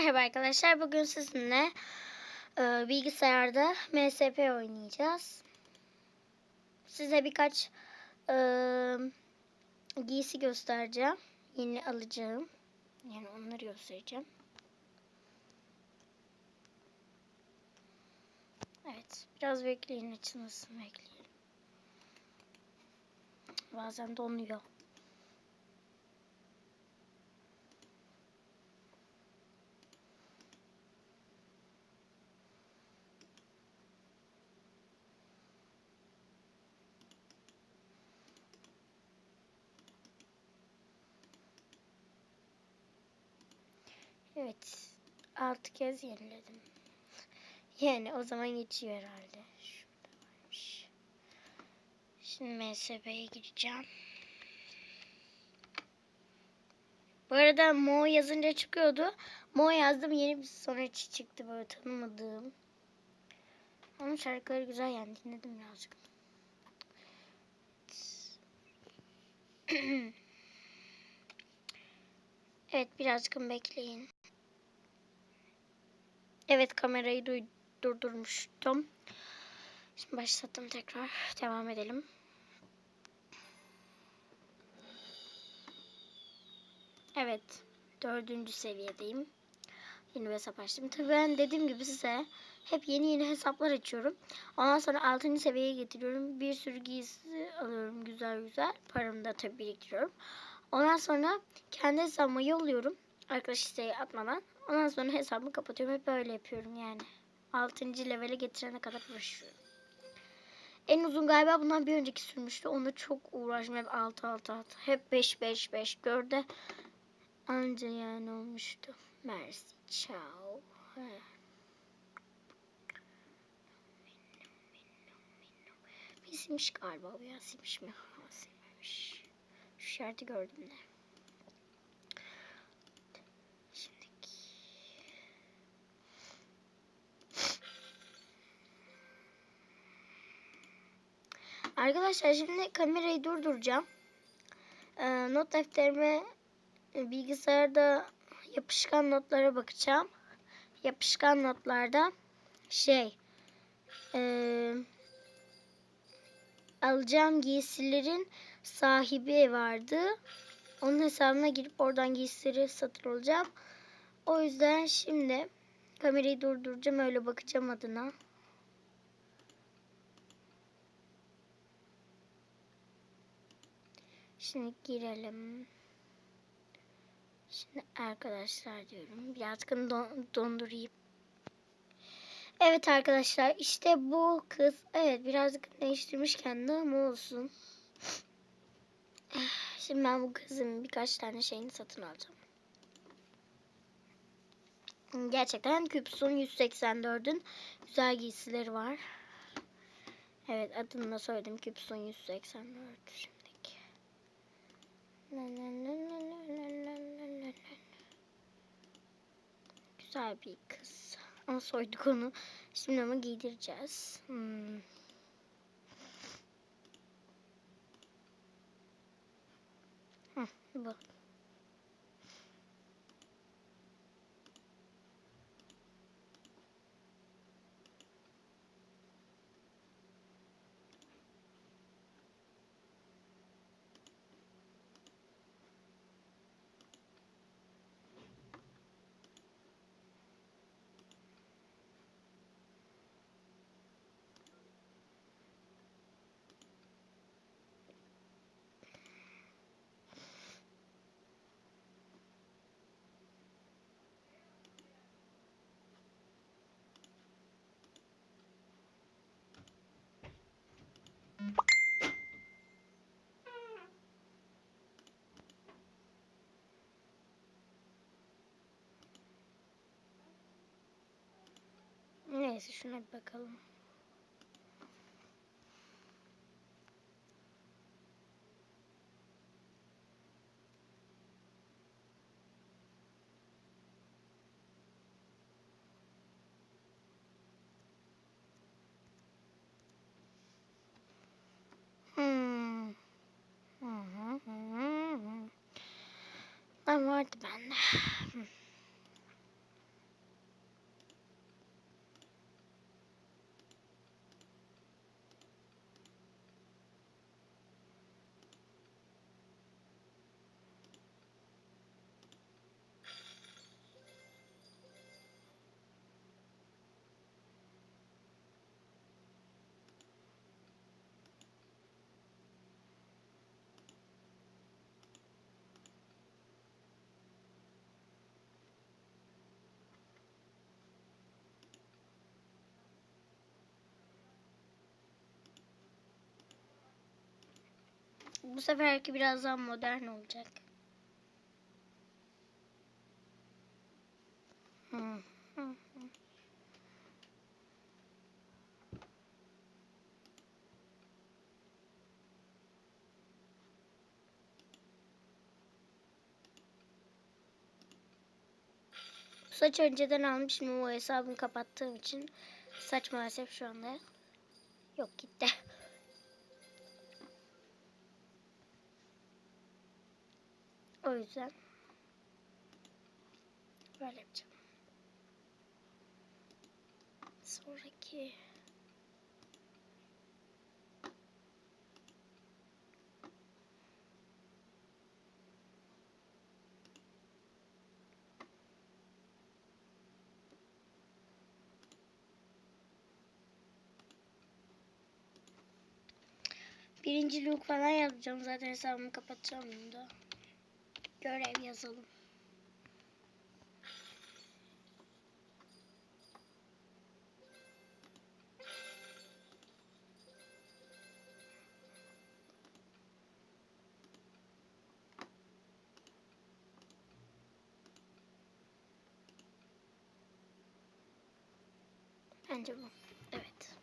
Merhaba arkadaşlar. Bugün sizinle e, bilgisayarda MSP oynayacağız. Size birkaç e, giysi göstereceğim. Yeni alacağım. Yani onları göstereceğim. Evet. Biraz bekleyin. Açılmasın bekleyin. Bazen donuyor. Evet. Altı kez yeniledim. Yani o zaman geçiyor herhalde. Şurada varmış. Şimdi MSB'ye gireceğim. Bu arada Mo yazınca çıkıyordu. Mo yazdım yeni bir sanatçı çıktı böyle tanımadığım. Onun şarkıları güzel yani dinledim birazcık. evet birazcık bekleyin. Evet kamerayı durdurmuştum. Şimdi başlattım tekrar. Devam edelim. Evet. Dördüncü seviyedeyim. Yeni bir hesap açtım. Tabii ben dediğim gibi size hep yeni yeni hesaplar açıyorum. Ondan sonra altıncı seviyeye getiriyorum. Bir sürü giysi alıyorum güzel güzel. Paramı da tabii biriktiriyorum. Ondan sonra kendi hesabıma yolluyorum. Arkadaş isteği atmadan. Ondan sonra hesabımı kapatıyorum. Hep böyle yapıyorum yani. 6. levele getirene kadar uğraşıyorum. En uzun galiba bundan bir önceki sürmüştü. Onda çok uğraştım. Hep 6 6 6. Hep 5 5 5 4'e anca yani olmuştu. Mersi. Ciao. Silmiş galiba bu ya. Silmiş mi? Ha. Şu işareti gördüm de. Arkadaşlar şimdi kamerayı durduracağım. Ee, not defterime e, bilgisayarda yapışkan notlara bakacağım. Yapışkan notlarda şey e, alacağım giysilerin sahibi vardı. Onun hesabına girip oradan giysileri satın alacağım. O yüzden şimdi kamerayı durduracağım öyle bakacağım adına. Şimdi girelim. Şimdi arkadaşlar diyorum. Birazcık don dondurayım. Evet arkadaşlar işte bu kız evet birazcık değiştirmiş kendini ama olsun. Şimdi ben bu kızın birkaç tane şeyini satın alacağım. Gerçekten Küps'un 184'ün güzel giysileri var. Evet adını da söyledim Küps'un 184 Güzel bir kız. Ama soyduk onu. Şimdi ama giydireceğiz. Hmm. Heh, bu. Neyse şuna bir bakalım. Hmm. Tamam vardı bende. Bu seferki biraz daha modern olacak. Bu saç önceden almışım o hesabımı kapattığım için saç maalesef şu anda yok gitti. O yüzden böyle yapacağım. Sonraki birinci look falan yapacağım. Zaten hesabımı kapatacağım bunda. Görev yazalım. Bence bu. Evet.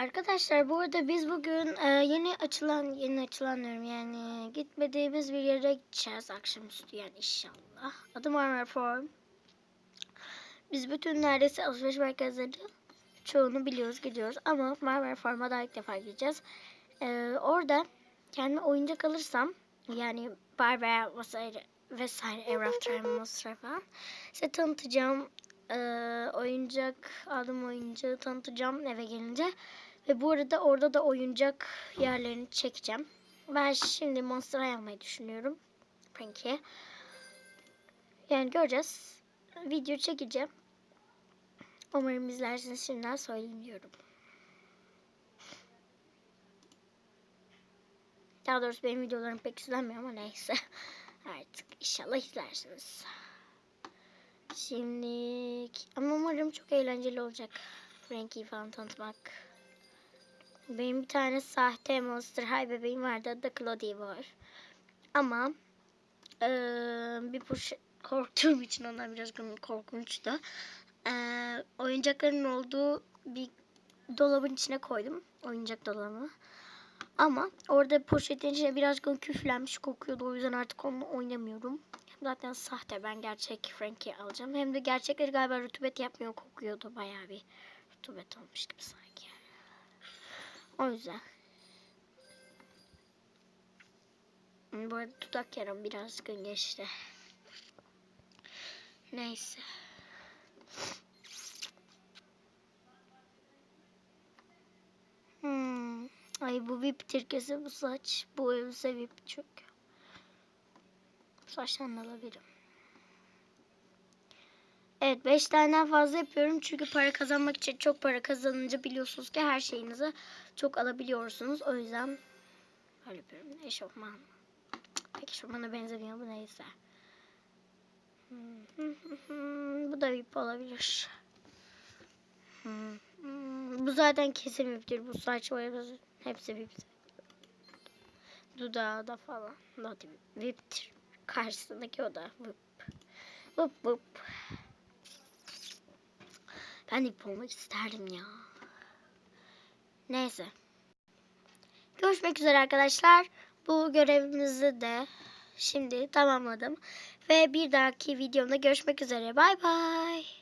Arkadaşlar bu arada biz bugün e, yeni açılan yeni açılan diyorum yani gitmediğimiz bir yere gideceğiz akşamüstü yani inşallah. Adı Marmara Forum. Biz bütün neredeyse alışveriş merkezleri çoğunu biliyoruz gidiyoruz ama Marmara Forum'a daha ilk defa gideceğiz. E, orada kendi oyuncak alırsam yani Barbie vesaire vesaire Evraf Monster falan size tanıtacağım e, oyuncak aldım oyuncağı tanıtacağım eve gelince. Ve bu arada orada da oyuncak yerlerini çekeceğim. Ben şimdi Monster almayı düşünüyorum. Frankie'ye. Yani göreceğiz. Video çekeceğim. Umarım izlersiniz şimdiden söyleyeyim. Daha doğrusu benim videolarım pek izlenmiyor ama neyse. Artık inşallah izlersiniz. Şimdi ama umarım çok eğlenceli olacak. Frankie'yi falan tanıtmak. Benim bir tane sahte Monster High bebeğim vardı. Adı da Claudie var. Ama eee, bir push korktuğum için ondan biraz korkunçtu. Eee oyuncakların olduğu bir dolabın içine koydum. Oyuncak dolabı. Ama orada poşetin içine birazcık küflenmiş kokuyordu. O yüzden artık onunla oynamıyorum. Zaten sahte. Ben gerçek Frankie alacağım. Hem de gerçekleri galiba rutubet yapmıyor. Kokuyordu. Bayağı bir rutubet olmuş gibi sanki. O yüzden. Bu arada dudak yaram birazcık geçti. Neyse. Hmm. Ay bu VIP tirkesi bu saç. Bu elbise VIP çok. Bu saçtan alabilirim. Evet 5 taneden fazla yapıyorum. Çünkü para kazanmak için çok para kazanınca biliyorsunuz ki her şeyinizi çok alabiliyorsunuz. O yüzden öyle yapıyorum. Eşofman. Pek eşofmana benzemiyor bu neyse. Bu da VIP olabilir. Bu zaten kesin VIP'tir. Bu saç boyaması hepsi VIP. Dudağı da falan. VIP'tir. Karşısındaki o da VIP. Vup vup. Ben ip olmak isterdim ya. Neyse. Görüşmek üzere arkadaşlar. Bu görevimizi de şimdi tamamladım. Ve bir dahaki videomda görüşmek üzere. Bay bay.